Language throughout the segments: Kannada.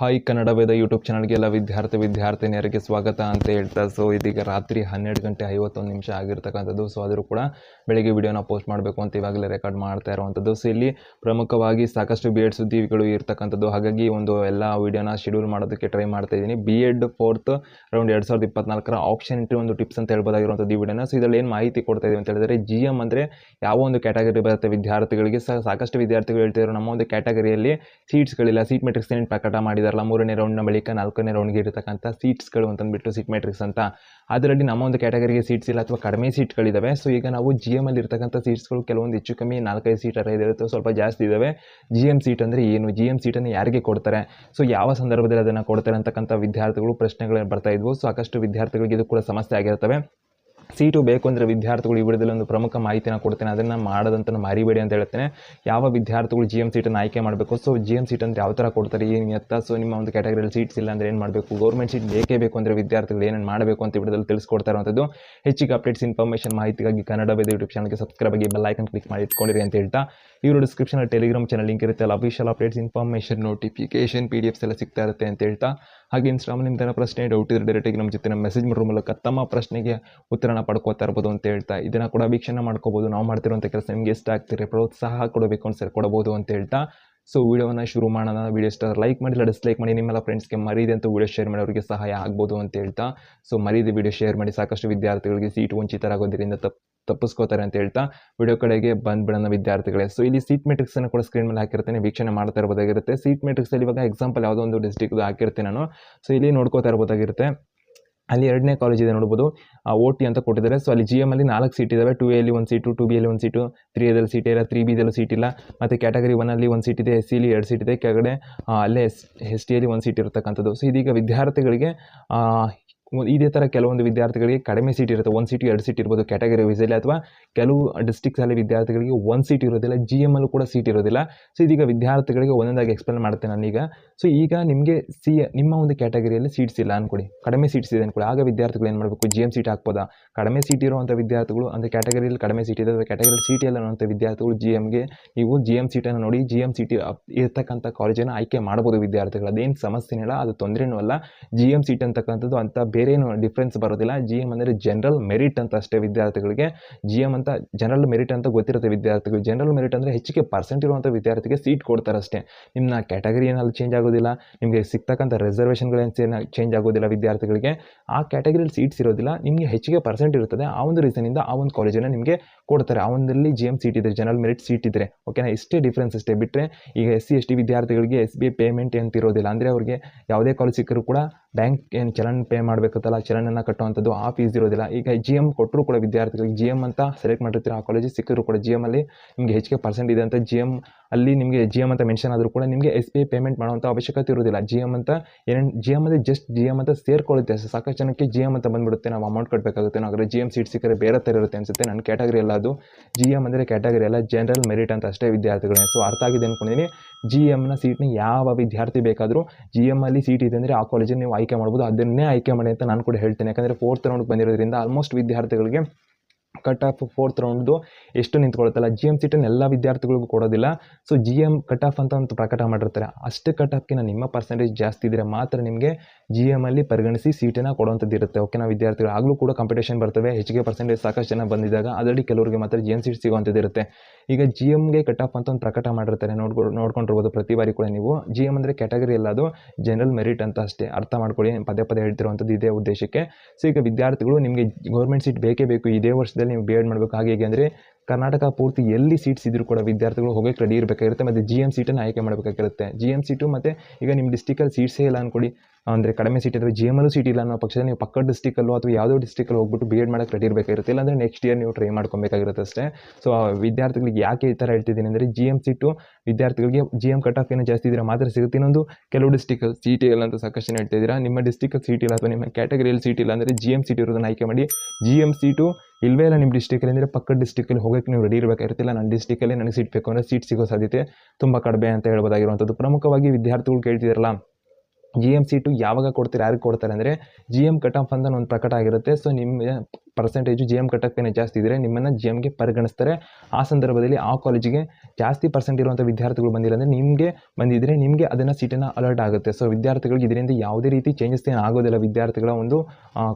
ಹಾಯ್ ಕನ್ನಡ ವೇದ ಯೂಟ್ಯೂಬ್ ಚಾನಲ್ಗೆ ಎಲ್ಲ ವಿದ್ಯಾರ್ಥಿ ವಿದ್ಯಾರ್ಥಿನಿಯರಿಗೆ ಸ್ವಾಗತ ಅಂತ ಹೇಳ್ತಾ ಸೊ ಇದೀಗ ರಾತ್ರಿ ಹನ್ನೆರಡು ಗಂಟೆ ಐವತ್ತೊಂದು ನಿಮಿಷ ಆಗಿರ್ತಕ್ಕಂಥದ್ದು ಸೊ ಆದರೂ ಕೂಡ ಬೆಳಿಗ್ಗೆ ವಿಡಿಯೋನ ಪೋಸ್ಟ್ ಮಾಡಬೇಕು ಅಂತ ಇವಾಗಲೇ ರೆಕಾರ್ಡ್ ಮಾಡ್ತಾ ಇರುವಂಥದ್ದು. ಸೊ ಇಲ್ಲಿ ಪ್ರಮುಖವಾಗಿ ಸಾಕಷ್ಟು ಬಿ ಎಡ್ ಸುದ್ದಿಗಳು ಇರ್ತಕ್ಕಂಥದ್ದು, ಹಾಗಾಗಿ ಒಂದು ಎಲ್ಲ ವಿಡಿಯೋನ ಶೆಡ್ಯೂಲ್ ಮಾಡೋದಕ್ಕೆ ಟ್ರೈ ಮಾಡ್ತಾ ಇದ್ದೀನಿ. ಬಿ ಎಡ್ ಫೋರ್ತ್ ಅರೌಂಡ್ ಎರಡು ಸಾವಿರದ ಇಪ್ಪತ್ನಾಲ್ಕರ ಆಪ್ಷನ್ ಎಂಟ್ರಿ ಒಂದು ಟಿಪ್ಸ್ ಅಂತ ಹೇಳ್ಬೋದಾಗಿರುವಂಥದ್ದು ಈ ವಿಡಿಯೋನ ಸೊ ಇದರಲ್ಲಿ ಏನು ಮಾಹಿತಿ ಕೊಡ್ತಾ ಇದೀವಿ ಅಂತ ಹೇಳಿದ್ರೆ ಜಿ ಎಂ ಅಂದರೆ ಯಾವ ಒಂದು ಕ್ಯಾಟಗರಿ ಬರುತ್ತೆ ವಿದ್ಯಾರ್ಥಿಗಳಿಗೆ? ಸಾಕಷ್ಟು ವಿದ್ಯಾರ್ಥಿಗಳು ಹೇಳ್ತಿದ್ರು, ನಮ್ಮ ಒಂದು ಕ್ಯಾಟಗರಿಯಲ್ಲಿ ಸೀಟ್ಸ್ಗಳಿಲ್ಲ ಸೀಟ್ ಮೆಟ್ರಿಕ್ಸ್ ಏನು ಪ್ರಕಟ ಮಾಡಿದಾರಲ್ಲ ಮೂರನೇ ರೌಂಡ್ನ ಬಳಿಕ ನಾಲ್ಕನೇ ರೌಂಡ್ಗೆ ಇರತಕ್ಕಂಥ ಸೀಟ್ಸ್ಗಳು ಅಂತಂದ್ಬಿಟ್ಟು ಸೀಟ್ ಮೆಟ್ರಿಕ್ಸ್ ಅಂತ. ಅದರಲ್ಲಿ ನಮ್ಮ ಒಂದು ಕ್ಯಾಟಗರಿಗೆ ಸೀಟ್ಸ್ ಇಲ್ಲ ಅಥವಾ ಕಡಿಮೆ ಸೀಟ್ಗಳಿದ್ದಾವೆ ಸೊ ಈಗ ನಾವು ಜಿ ಎಂ ಅಲ್ಲಿ ಇರ್ತಕ್ಕಂಥ ಸೀಟ್ಸ್ಗಳು ಕೆಲವೊಂದು ಹೆಚ್ಚು ಕಮ್ಮಿ ನಾಲ್ಕೈದು ಸೀಟ್ ಇರುತ್ತೆ ಸ್ವಲ್ಪ ಜಾಸ್ತಿ ಇದ್ದಾವೆ ಜಿ ಎಂ ಸೀಟ್ ಅಂದರೆ ಏನು? ಜಿ ಎಂ ಸೀಟನ್ನು ಯಾರಿಗೆ ಕೊಡ್ತಾರೆ? ಸೊ ಯಾವ ಸಂದರ್ಭದಲ್ಲಿ ಅದನ್ನು ಕೊಡ್ತಾರೆ ಅಂತಕ್ಕಂಥ ವಿದ್ಯಾರ್ಥಿಗಳು ಪ್ರಶ್ನೆಗಳು ಬರ್ತಾ ಇದ್ವು. ಸಾಕಷ್ಟು ವಿದ್ಯಾರ್ಥಿಗಳಿಗೆ ಇದು ಕೂಡ ಸಮಸ್ಯೆ ಆಗಿರ್ತವೆ. ಸೀಟು ಬೇಕು ಅಂದರೆ ವಿದ್ಯಾರ್ಥಿಗಳು ಈ ವಿಡಿಯೋದಲ್ಲಿ ಒಂದು ಪ್ರಮುಖ ಮಾಹಿತಿನ ಕೊಡ್ತೇನೆ. ಅದನ್ನು ಮಾಡೋದಂತ ಮರಿಬೇಡಿ ಅಂತ ಹೇಳ್ತೇನೆ. ಯಾವ ವಿದ್ಯಾರ್ಥಿಗಳು ಜಿ ಎಂ ಸೀಟನ್ನು ಆಯ್ಕೆ ಮಾಡಬೇಕು? ಸೊ ಜಿ ಎಂ ಸೀಟ್ ಅಂದರೆ ಯಾವ ಥರ ಕೊಡ್ತಾರೆ? ಏನು ಎತ್ತ? ಸೊ ನಿಮ್ಮ ಒಂದು ಕ್ಯಾಟಗರಿಯಲ್ಲಿ ಸೀಟ್ಸ್ ಇಲ್ಲ ಅಂದರೆ ಏನು ಮಾಡಬೇಕು? ಗೌರ್ಮೆಂಟ್ ಸೀಟ್ ಬೇಕೇ ಬೇಕು ಅಂದರೆ ವಿದ್ಯಾರ್ಥಿಗಳು ಏನೇನು ಮಾಡಬೇಕು ಅಂತ ವಿಡಿಯೋದಲ್ಲಿ ತಿಳಿಸ್ಕೊಡ್ತಾ ಇರುವಂಥದ್ದು ಹೆಚ್ಚಿಗೆ ಅಪ್ಡೇಟ್ಸ್ ಇನ್ಫಾರ್ಮೇಷನ್ ಮಾಹಿತಿಗಾಗಿ ಕನ್ನಡ ಬೇದ ಯೂಟ್ಯೂಬ್ ಚಾನಲ್ಗೆ ಸಬ್ಸ್ಕ್ರೈಬ್ ಆಗಿ ಬೆಲ್ ಐಕನ್ ಕ್ಲಿಕ್ ಮಾಡಿ ಇಟ್ಕೊಂಡಿರಿ ಅಂತ ಹೇಳ್ತಾ. ಇವರು ಡಿಸ್ಕ್ರಿಪ್ಷನಲ್ಲಿ ಟೆಲಿಗ್ರಾಮ್ ಚಾನಲ್ ಲಿಂಕ್ ಇರುತ್ತೆ. ಅಲ್ಲಿ official updates information notification P D Fs ಎಲ್ಲ ಸಿಗ್ತಾ ಇರುತ್ತೆ ಅಂತ ಹೇಳ್ತಾ. ಹಾಗೆ ಇನ್ಸ್ಟಾಮ್ ನಿಮ್ದು ಪ್ರಶ್ನೆ ಡೌಟ್ ಇದ್ರೆ ಡೈರೆಕ್ಟಾಗಿ ನಮ್ಮ ಜೊತೆ ಮೆಸೇಜ್ ಮಾಡುವ ಮೂಲಕ ತಮ್ಮ ಪ್ರಶ್ನೆಗೆ ಉತ್ತರನ ಪಡ್ಕೋತಾ ಇರ್ಬೋದು ಅಂತ ಹೇಳ್ತಾ ಇದನ್ನು ಕೂಡ ವೀಕ್ಷಣೆ ಮಾಡ್ಕೋಬೋದು. ನಾವು ಮಾಡ್ತಿರುವಂಥ ಕೆಲಸ ನಿಮಗೆ ಇಷ್ಟ ಆಗ್ತಿದ್ರೆ ಪ್ರೋತ್ಸಾಹ ಕೊಡಬೇಕು ಅಂತ ಕೊಡಬಹುದು ಅಂತ ಹೇಳ್ತಾ ಸೊ ವೀಡಿಯೋನ ಶುರು ಮಾಡೋಣ. ವೀಡಿಯೋ ಇಷ್ಟ ಲೈಕ್ ಮಾಡಿಲ್ಲ ಡಿಸ್ಲೈಕ್ ಮಾಡಿ, ನಿಮ್ಮೆಲ್ಲ ಫ್ರೆಂಡ್ಸ್ಗೆ ಮರೀದೆ ಅಂತ ವೀಡಿಯೋ ಶೇರ್ ಮಾಡಿ ಅವರಿಗೆ ಸಹಾಯ ಆಗ್ಬೋದು ಅಂತ ಹೇಳ್ತಾ. ಸೊ ಮರೀದೆ ವೀಡಿಯೋ ಶೇರ್ ಮಾಡಿ ಸಾಕಷ್ಟು ವಿದ್ಯಾರ್ಥಿಗಳಿಗೆ ಸೀಟ್ ವಂಚಿತರಾಗೋದ್ರಿಂದ ತಪ್ಪು ತಪ್ಪಿಸ್ಕೋತಾರೆ ಅಂತ ಹೇಳ್ತಾ. ವಿಡಿಯೋ ಕಡೆಗೆ ಬಂದ್ಬಿಡೋಣ ವಿದ್ಯಾರ್ಥಿಗಳೇ. ಸೊ ಇಲ್ಲಿ ಸೀಟ್ ಮೆಟ್ರಿಕ್ಸನ್ನು ಕೂಡ ಸ್ಕ್ರೀನ್ ಮೇಲೆ ಹಾಕಿರ್ತೇನೆ. ವೀಕ್ಷಣೆ ಮಾಡ್ತಾ ಇರ್ಬೋದಾಗಿರುತ್ತೆ. ಸೀಟ್ ಮೆಟ್ರಿಕ್ಸಲ್ಲಿ ಇವಾಗ ಎಕ್ಸಾಂಪಲ್ ಯಾವುದೋ ಒಂದು ಡಿಸ್ಟಿಕ್ದು ಹಾಕಿರ್ತೀನಿ ನಾನು. ಸೊ ಇಲ್ಲಿ ನೋಡ್ಕೋತಾ ಇರ್ಬೋದಾಗಿರುತ್ತೆ. ಅಲ್ಲಿ ಎರಡನೇ ಕಾಲೇಜ್ ಇದೆ ನೋಡ್ಬೋದು. ಓ ಟಿ ಅಂತ ಕೊಟ್ಟಿದ್ದಾರೆ. ಸೊ ಅಲ್ಲಿ ಜಿ ಅಲ್ಲಿ ನಾಲ್ಕು ಸೀಟ್ ಇದಾವೆ. ಟು ಎಲ್ಲಿ ಒಂದು ಸೀಟು ಟು ಬಿ ಎಲ್ಲಿ ಒಂದು ಸೀಟು ತ್ರೀ ಎದಲ್ಲಿ ಸೀಟ್ ಇಲ್ಲ ತ್ರೀ ಬಿದಲ್ಲಿ ಸೀಟ್ ಇಲ್ಲ. ಮತ್ತು ಕ್ಯಾಟಗರಿ ಒನ್ನಲ್ಲಿ ಒಂದು ಸೀಟ್ ಇದೆ ಎಸ್ ಸಿಲಿ ಎರಡು ಸೀಟ್ ಇದೆ. ಕೆಳಗಡೆ ಅಲ್ಲೇ ಎಸ್ ಎಸ್ ಟಿಯಲ್ಲಿ ಒಂದು ಸೀಟ್ ಇರತಕ್ಕಂಥದ್ದು. ಸೊ ಇದೀಗ ವಿದ್ಯಾರ್ಥಿಗಳಿಗೆ ಒಂದ್- ಇದೇ ಥರ ಕೆಲವೊಂದು ವಿದ್ಯಾರ್ಥಿಗಳಿಗೆ ಕಡಿಮೆ ಸೀಟ್ ಇರುತ್ತೆ. ಒಂದು ಸೀಟ್ ಎರಡು ಸೀಟ್ ಇರ್ಬೋದು ಕ್ಯಾಟಗರಿ ವೈಸಲ್ಲಿ ಅಥವಾ ಕೆಲವು ಡಿಸ್ಟಿಕ್ಸಲ್ಲಿ ವಿದ್ಯಾರ್ಥಿಗಳಿಗೆ ಒಂದು ಸೀಟ್ ಇರೋದಿಲ್ಲ ಜಿ ಎಂ ಅಲ್ಲೂ ಕೂಡ ಸೀಟ್ ಇರೋದಿಲ್ಲ. ಸೊ ಇದೀಗ ವಿದ್ಯಾರ್ಥಿಗಳಿಗೆ ಒಂದೊಂದಾಗಿ ಎಕ್ಸ್ಪ್ಲೇನ್ ಮಾಡ್ತೇನೆ ನಾನೀಗ. ಸೊ ಈಗ ನಿಮಗೆ ಸಿ ನಿಮ್ಮ ಒಂದು ಕ್ಯಾಟಗರಿಯಲ್ಲಿ ಸೀಟ್ಸ್ ಇಲ್ಲ ಅಂದ್ಕೊಡಿ ಕಡಿಮೆ ಸೀಟ್ಸ್ ಇದೆ ಅಂದ್ಕೊಡಿ ಆಗ ವಿದ್ಯಾರ್ಥಿಗಳು ಏನು ಮಾಡಬೇಕು? ಜಿ ಎಂ ಸೀಟ್ ಹಾಕ್ಬೋದಾ? ಕಡಿಮೆ ಸೀಟ್ ಇರುವಂಥ ವಿದ್ಯಾರ್ಥಿಗಳು ಅಂದರೆ ಕ್ಯಾಟಗರಿಯಲ್ಲಿ ಕಡಿಮೆ ಸೀಟ್ ಇದೆ. ಅಥವಾ ಕ್ಯಾಟಗರಿಯಲ್ಲಿ ಸೀಟ್ ಇಲ್ಲ ಅನ್ನೋಂಥ ವಿದ್ಯಾರ್ಥಿಗಳು ಜಿ ಎಮ್ಗೆ ನೀವು ಜಿ ಎಂ ಸೀಟನ್ನು ನೋಡಿ ಜಿ ಎಂ ಸೀಟ್ ಇರ್ತಕ್ಕಂಥ ಕಾಲೇಜನ್ನು ಆಯ್ಕೆ ಮಾಡ್ಬೋದು ವಿದ್ಯಾರ್ಥಿಗಳು. ಅದೇನು ಸಮಸ್ಯೆನೇ ಇಲ್ಲ. ಅದು ತೊಂದರೆನೂ ಅಲ್ಲ. ಜಿ ಎಂ ಸೀಟ್ ಅಂತಕ್ಕಂಥದ್ದು ಅಂಥ ಬೇರೆ ಏನು ಡಿಫ್ರೆನ್ಸ್ ಬರೋದಿಲ್ಲ. ಜಿ ಎಂ ಅಂದರೆ ಜನರಲ್ ಮೆರಿಟ್ ಅಂತ ಅಷ್ಟೇ ವಿದ್ಯಾರ್ಥಿಗಳಿಗೆ. ಜಿ ಎಂ ಅಂತ ಜನರಲ್ ಮೆರಿಟ್ ಅಂತ ಗೊತ್ತಿರುತ್ತೆ ವಿದ್ಯಾರ್ಥಿಗಳು. ಜನರಲ್ ಮೆರಿಟ್ ಅಂದರೆ ಹೆಚ್ಚಿಗೆ ಪರ್ಸೆಂಟ್ ಇರುವಂಥ ವಿದ್ಯಾರ್ಥಿಗೆ ಸೀಟ್ ಕೊಡ್ತಾರೆ ಅಷ್ಟೇ. ನಿಮ್ಮ ಕ್ಯಾಟಗರಿ ಏನಲ್ಲಿ ಚೇಂಜ್ ಆಗೋದಿಲ್ಲ. ನಿಮಗೆ ಸಿಗ್ತಕ್ಕಂಥ ರಿಸರ್ವೇಷನ್ಗಳೇನು ಚೇಂಜ್ ಆಗೋದಿಲ್ಲ ವಿದ್ಯಾರ್ಥಿಗಳಿಗೆ. ಆ ಕ್ಯಾಟಗರಿಯಲ್ಲಿ ಸೀಟ್ಸ್ ಇರೋದಿಲ್ಲ. ನಿಮಗೆ ಹೆಚ್ಚಿಗೆ ಪರ್ಸೆಂಟ್ ಇರುತ್ತದೆ. ಆ ಒಂದು ರೀಸನಿಂದ ಆ ಒಂದು ಕಾಲೇಜನ್ನು ನಿಮಗೆ ಕೊಡ್ತಾರೆ ಆ ಒಂದಲ್ಲಿ ಜಿ ಎಂ ಸೀಟ್ ಇದ್ರೆ ಜನರಲ್ ಮೆರಿಟ್ ಸೀಟ್ ಇದ್ದರೆ ಓಕೆನಾ ಇಷ್ಟೇ ಡಿಫ್ರೆನ್ಸ್ ಅಷ್ಟೇ ಬಿಟ್ಟರೆ ಈಗ ಎಸ್ ಸಿ ಎಸ್ ಟಿ ವಿದ್ಯಾರ್ಥಿಗಳಿಗೆ ಎಸ್ ಬಿ ಐ ಪೇಮೆಂಟ್ ಅಂತ ಇರೋದಿಲ್ಲ ಅಂದರೆ ಅವ್ರಿಗೆ ಯಾವುದೇ ಕಾಲೇಜ್ ಸಿಕ್ಕರೂ ಕೂಡ ಬ್ಯಾಂಕ್ ಏನು ಚಲನ್ ಪೇ ಮಾಡಬೇಕತ್ತಲ್ಲ ಚಲನನ್ನು ಕಟ್ಟುವಂಥದ್ದು ಆ ಫೀಸ್ ಇರೋದಿಲ್ಲ ಈಗ ಜಿ ಎಂ ಕೊಟ್ಟರು ಕೂಡ ವಿದ್ಯಾರ್ಥಿಗಳಿಗೆ ಜಿ ಎಂ ಅಂತ ಸೆಲೆಕ್ಟ್ ಮಾಡಿರ್ತೀರ ಆ ಕಾಲೇಜಿಗೆ ಸಿಕ್ಕಿದ್ರು ಕೂಡ ಜಿ ಎಮ್ಮಲ್ಲಿ ನಿಮಗೆ ಹೆಚ್ಚಿಗೆ ಪರ್ಸೆಂಟ್ ಇದೆ ಅಂತ ಜಿ ಎಂ ಅಲ್ಲಿ ನಿಮಗೆ ಜಿ ಎಂ ಅಂತ ಮೆನ್ಷನ್ ಆದರೂ ಕೂಡ ನಿಮಗೆ ಎಸ್ ಬಿ ಐ ಪೇಮೆಂಟ್ ಮಾಡುವಂಥ ಅವಶ್ಯಕತೆ ಇರೋದಿಲ್ಲ ಜಿ ಎಂ ಅಂತ ಏನೇನು ಜಿ ಎಂ ಅಂದರೆ ಜಸ್ಟ್ ಜಿ ಎಂ ಅಂತ ಸೇರ್ಕೊಳ್ಳುತ್ತೆ. ಸಾಕಷ್ಟು ಜನಕ್ಕೆ ಜಿ ಎಂ ಅಂತ ಬಂದ್ಬಿಡುತ್ತೆ ನಾವು ಅಮೌಂಟ್ ಕಟ್ಟಬೇಕಾಗುತ್ತೆ ನಾವು ಜಿ ಎಂ ಸೀಟ್ ಸಿಕ್ಕರೆ ಬೇರೆ ಥರ ಇರುತ್ತೆ ಅನಿಸುತ್ತೆ ನನ್ನ ಕ್ಯಾಟಗರಿ ಎಲ್ಲ ಅದು ಜಿ ಎಂ ಅಂದರೆ ಕ್ಯಾಟಗರಿ ಅಲ್ಲ ಜನರಲ್ ಮೆರಿಟ್ ಅಂತ ಅಷ್ಟೇ ವಿದ್ಯಾರ್ಥಿಗಳೇ ಸೊ ಅರ್ಥ ಆಗಿದೆ ಅಂದ್ಕೊಂಡಿದ್ದೀನಿ ಜಿ ಎಮ್ನ ಸೀಟ್ನ ಯಾವ ವಿದ್ಯಾರ್ಥಿ ಬೇಕಾದರೂ ಜಿ ಎಮ್ಮಲ್ಲಿ ಸೀಟ್ ಇದೆ ಅಂದರೆ ಆ ಕಾಲೇಜಲ್ಲಿ ನೀವು ಆಯ್ಕೆ ಮಾಡ್ಬೋದು. ಅದನ್ನೇ ಆಯ್ಕೆ ಮಾಡಿ ಅಂತ ನಾನು ಕೂಡ ಹೇಳ್ತೇನೆ. ಯಾಕಂದರೆ ಫೋರ್ತ್ ರೌಂಡ್ಗೆ ಬಂದಿರೋದ್ರಿಂದ ಆಲ್ಮೋಸ್ಟ್ ವಿದ್ಯಾರ್ಥಿಗಳಿಗೆ ಕಟ್ ಆಫ್ ಫೋರ್ತ್ ರೌಂಡ್ದು ಎಷ್ಟು ನಿಂತ್ಕೊಳ್ತಲ್ಲ ಜಿ ಎಂ ಸೀಟನ್ನು ಎಲ್ಲ ವಿದ್ಯಾರ್ಥಿಗಳಿಗೂ ಕೊಡೋದಿಲ್ಲ. So G M cut off ಅಂತ ಒಂದು ಪ್ರಕಟ ಮಾಡಿರ್ತಾರೆ. ಅಷ್ಟು ಕಟ್ ಆಫ್ಕಿಂತ ನಿಮ್ಮ ಪರ್ಸೆಂಟೇಜ್ ಜಾಸ್ತಿ ಇದ್ದರೆ ಮಾತ್ರ ನಿಮಗೆ ಜಿ ಎಂ ಅಲ್ಲಿ ಪರಿಗಣಿಸಿ ಸೀಟನ್ನು ಕೊಡುವಂಥದ್ದು ಇರುತ್ತೆ. ಓಕೆನಾ ವಿದ್ಯಾರ್ಥಿಗಳು, ಆಗಲೂ ಕೂಡ ಕಾಂಪಿಟೇಷನ್ ಬರ್ತವೆ. ಹೆಚ್ಚಿಗೆ ಪರ್ಸೆಂಟೇಜ್ ಸಾಕಷ್ಟು ಜನ ಬಂದಿದ್ದಾಗ ಅದರಲ್ಲಿ ಕೆಲವರಿಗೆ ಮಾತ್ರ ಜಿ ಎಂ ಸೀಟ್ ಸಿಗುವಂಥದ್ದು ಇರುತ್ತೆ. ಈಗ ಜಿ ಎಮ್ಗೆ ಕಟ್ ಆಫ್ ಅಂತ ಒಂದು ಪ್ರಕಟ ಮಾಡಿರ್ತಾರೆ. ನೋಡ್ಕೊ, ನೋಡ್ಕೊಂಡಿರ್ಬೋದು ಪ್ರತಿ ಬಾರಿ ಕೂಡ ನೀವು. ಜಿ ಎಂ ಅಂದರೆ ಕ್ಯಾಟಗರಿ ಎಲ್ಲ ಅದು ಜನರಲ್ ಮೆರಿಟ್ ಅಂತ ಅಷ್ಟೇ. ಅರ್ಥ ಮಾಡ್ಕೊಳ್ಳಿ, ಪದೇ ಪದೇ ಹೇಳ್ತಿರುವಂಥದ್ದು ಇದೇ ಉದ್ದೇಶಕ್ಕೆ. ಸೊ ಈಗ ವಿದ್ಯಾರ್ಥಿಗಳು ನಿಮಗೆ ಗೌರ್ಮೆಂಟ್ ಸೀಟ್ ಬೇಕೇ ಬೇಕು. ಇದೇ ವರ್ಷದಲ್ಲಿ ನೀವು ಬಿ ಎಡ್ ಮಾಡಬೇಕು ಹಾಗೆ ಹೀಗೆ ಅಂದರೆ ಕರ್ನಾಟಕ ಪೂರ್ತಿ ಎಲ್ಲಿ ಸೀಟ್ಸ್ ಇದ್ರು ಕೂಡ ವಿದ್ಯಾರ್ಥಿಗಳು ಹೋಗೋಕೆ ರೆಡಿ ಇರಬೇಕಾಗಿರುತ್ತೆ ಮತ್ತು ಜಿ ಎಂ ಸೀಟನ್ನು ಆಯ್ಕೆ ಮಾಡಬೇಕಾಗಿರುತ್ತೆ. ಜಿ ಎಂ ಸೀಟು ಮತ್ತು ಈಗ ನಿಮ್ಮ ಡಿಸ್ಟಿಕಲ್ಲಿ ಸೀಟ್ಸೇ ಇಲ್ಲ ಅಂದ್ಕೊಡಿ ಅಂದರೆ ಕಡಿಮೆ ಸೀಟ್ ಇದ್ದರೆ ಜಿ ಎಮಲ್ಲೂ ಸೀಟ್ ಇಲ್ಲ ಅನ್ನೋ ಪಕ್ಷದಲ್ಲಿ ನೀವು ಪಕ್ಕದ ಡಿಸ್ಟಿಕಲ್ಲೋ ಅಥವಾ ಯಾವುದೋ ಡಿಸ್ಟಿಕಲ್ಲಿ ಹೋಗ್ಬಿಟ್ಟು ಬಿ ಎಡ್ ಮಾಡೋಕ್ಕೆ ರೆಡಿ ಇರಬೇಕಾಗಿರುತ್ತೆ. ಇಲ್ಲಾಂದರೆ ನೆಕ್ಸ್ಟ್ ಇಯರ್ ನೀವು ಟ್ರೈ ಮಾಡ್ಕೊಬೇಕಾಗಿರುತ್ತೆ ಅಷ್ಟೇ. ಸೊ ವಿದ್ಯಾರ್ಥಿಗಳಿಗೆ ಯಾಕೆ ಈ ಥರ ಹೇಳ್ತಿದ್ದೀನಿ ಅಂದರೆ ಜಿ ಎಂ ಸೀಟು ವಿದ್ಯಾರ್ಥಿಗಳಿಗೆ ಜಿ ಎಂ ಕಟ್ ಆಫ್ ಏನೋ ಜಾಸ್ತಿ ಇದ್ದರೆ ಮಾತ್ರ ಸಿಗುತ್ತೆ. ಇನ್ನೊಂದು ಕೆಲವು ಡಿಸ್ಟಿಕಲ್ ಸೀಟ್ ಇಲ್ಲ ಅಂತ ಸಾಕಷ್ಟು ಹೇಳ್ತಿದ್ದೀರಾ ನಿಮ್ಮ ಡಿಸ್ಟಿಕಲ್ಲಿ ಸೀಟ್ ಇಲ್ಲ ಅಥವಾ ನಿಮ್ಮ ಕ್ಯಾಟಗರಿಯಲ್ಲಿ ಸೀಟ್ ಇಲ್ಲ ಅಂದರೆ ಜಿ ಎಂ ಸೀಟ್ ಇರೋದನ್ನು ಆಯ್ಕೆ ಮಾಡಿ. ಜಿ ಎಂ ಸೀಟು ಇಲ್ವೇ ಇಲ್ಲ ನಿಮ್ಮ ಡಿಸ್ಟಿಕಲ್ಲಿ ಅಂದರೆ ಪಕ್ಕದ ಡಿಸ್ಟಿಕಲ್ಲಿ ಹೋಗೋಕ್ಕೆ ನೀವು ರೆಡಿ ಇರಬೇಕಾಗಿರ್ತಿಲ್ಲ ನನ್ನ ಡಿಸ್ಟಿಕಲ್ಲಿ ನನಗೆ ಸೀಟ್ ಬೇಕು ಅಂದರೆ ಸೀಟ್ ಸಿಗೋ ಸಾಧ್ಯತೆ ತುಂಬ ಕಡಿಮೆ ಅಂತ ಹೇಳ್ಬೋದಾಗಿರುವಂಥದ್ದು. ಪ್ರಮುಖವಾಗಿ ವಿದ್ಯಾರ್ಥಿಗಳು ಕೇಳ್ತಿದಾರಲ್ಲ ಜಿ ಎಂ ಸೀಟು ಯಾವಾಗ ಕೊಡ್ತಾರೆ, ಯಾರಿಗೆ ಕೊಡ್ತಾರೆ ಅಂದರೆ ಜಿ ಎಂ ಕಟ್ ಆಫ್ ಅಂತ ಒಂದು ಪ್ರಕಟ ಆಗಿರುತ್ತೆ. ಸೊ ನಿಮ್ಮ ಪರ್ಸೆಂಟೇಜು ಜಿ ಎಂ ಜಾಸ್ತಿ ಇದ್ದರೆ ನಿಮ್ಮನ್ನು ಜಿ ಎಮ್ಗೆ ಪರಿಗಣಿಸ್ತಾರೆ. ಆ ಸಂದರ್ಭದಲ್ಲಿ ಆ ಕಾಲೇಜಿಗೆ ಜಾಸ್ತಿ ಪರ್ಸೆಂಟ್ ಇರುವಂಥ ವಿದ್ಯಾರ್ಥಿಗಳು ಬಂದಿಲ್ಲ ಅಂದರೆ ನಿಮಗೆ ಬಂದಿದ್ದರೆ ನಿಮಗೆ ಅದನ್ನು ಸೀಟನ್ನು ಅಲರ್ಟ್ ಆಗುತ್ತೆ. ಸೊ ವಿದ್ಯಾರ್ಥಿಗಳಿಗೆ ಇದರಿಂದ ಯಾವುದೇ ರೀತಿ ಚೇಂಜಸ್ ಏನು ಆಗೋದಿಲ್ಲ. ವಿದ್ಯಾರ್ಥಿಗಳ ಒಂದು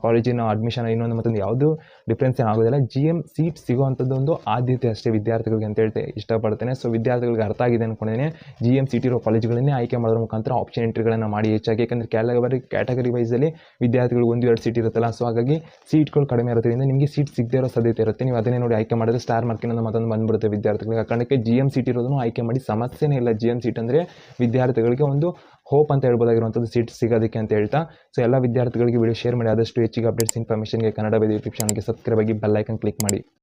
ಕಾಲೇಜಿನ ಅಡ್ಮಿಷನ್ ಇನ್ನೊಂದು ಮತ್ತೊಂದು ಯಾವುದು ಡಿಫ್ರೆನ್ಸ್ ಏನು ಆಗೋದಿಲ್ಲ. ಜಿ ಎಂ ಸೀಟ್ ಸಿಗುವಂಥದ್ದು ಒಂದು ಆದ್ಯತೆ ಅಷ್ಟೇ ವಿದ್ಯಾರ್ಥಿಗಳಿಗೆ ಅಂತ ಹೇಳ್ತೆ ಇಷ್ಟಪಡ್ತೇನೆ. ಸೊ ವಿದ್ಯಾರ್ಥಿಗಳಿಗೆ ಅರ್ಥ ಆಗಿದೆ ಅಂದ್ಕೊಂಡೇನೆ ಜಿ ಎಂ ಸಿಟಿ ಇರೋ ಕಾಲೇಜುಗಳನ್ನೇ ಆಯ್ಕೆ ಮಾಡೋದ್ರ ಮುಖಾಂತರ ಆಪ್ಷನ್ ಎಂಟ್ರಿಗಳನ್ನು ಮಾಡಿ ಹೆಚ್ಚಾಗಿ. ಯಾಕಂದರೆ ಕ್ಯಾಟಗರಿ ಕ್ಯಾಟಗರಿ ವೈಸಲ್ಲಿ ವಿದ್ಯಾರ್ಥಿಗಳಿಗೆ ಒಂದು, ಎರಡು ಸೀಟ್ ಇರುತ್ತಲ್ಲ. ಸೊ ಹಾಗಾಗಿ ಸೀಟ್ಗಳು ಕಡಿಮೆ ಇರೋದ್ರಿಂದ ನಿಮಗೆ ಸೀಟ್ ಸಿಗದೇ ಇರೋ ಸಾಧ್ಯತೆ ಇರುತ್ತೆ. ನೀವು ಅದನ್ನೇ ನೋಡಿ ಆಯ್ಕೆ ಮಾಡಿದ್ರೆ ಸ್ಟಾರ್ ಮಾರ್ಕಿನಿಂದ ಮತ್ತೊಂದು ಬಂದ್ಬಿಡುತ್ತೆ ವಿದ್ಯಾರ್ಥಿಗಳಿಗೆ. ಕಾರಣಕ್ಕೆ ಜಿ ಎಂ ಸೀಟ್ ಇರೋದನ್ನು ಆಯ್ಕೆ ಮಾಡಿ ಸಮಸ್ಯೆನೇ ಇಲ್ಲ ಜಿ ಎಂ ಸೀಟ್ ಅಂದರೆ ವಿದ್ಯಾರ್ಥಿಗಳಿಗೆ ಒಂದು ಹೋಪ್ ಅಂತ ಹೇಳ್ಬೋದಾಗಿರುವಂಥದ್ದು ಸೀಟ್ ಸಿಗೋದಕ್ಕೆ ಅಂತ ಹೇಳ್ತಾ. ಸೊ ಎಲ್ಲ ವಿದ್ಯಾರ್ಥಿಗಳಿಗೆ ವಿಡಿಯೋ ಶೇರ್ ಮಾಡಿ, ಆದಷ್ಟು ಹೆಚ್ಚಿಗೆ ಅಪ್ಡೇಟ್ಸ್ ಇನ್ಫಾರ್ಮೇಷನ್ಗೆ ಕನ್ನಡ ಯೂಟ್ಯೂಬ್ ಚಾನಲ್ಗೆ ಸಬ್ಸ್ಕ್ರೈಬ್ ಆಗಿ ಬೆಲ್ ಐಕನ್ ಕ್ಲಿಕ್ ಮಾಡಿ.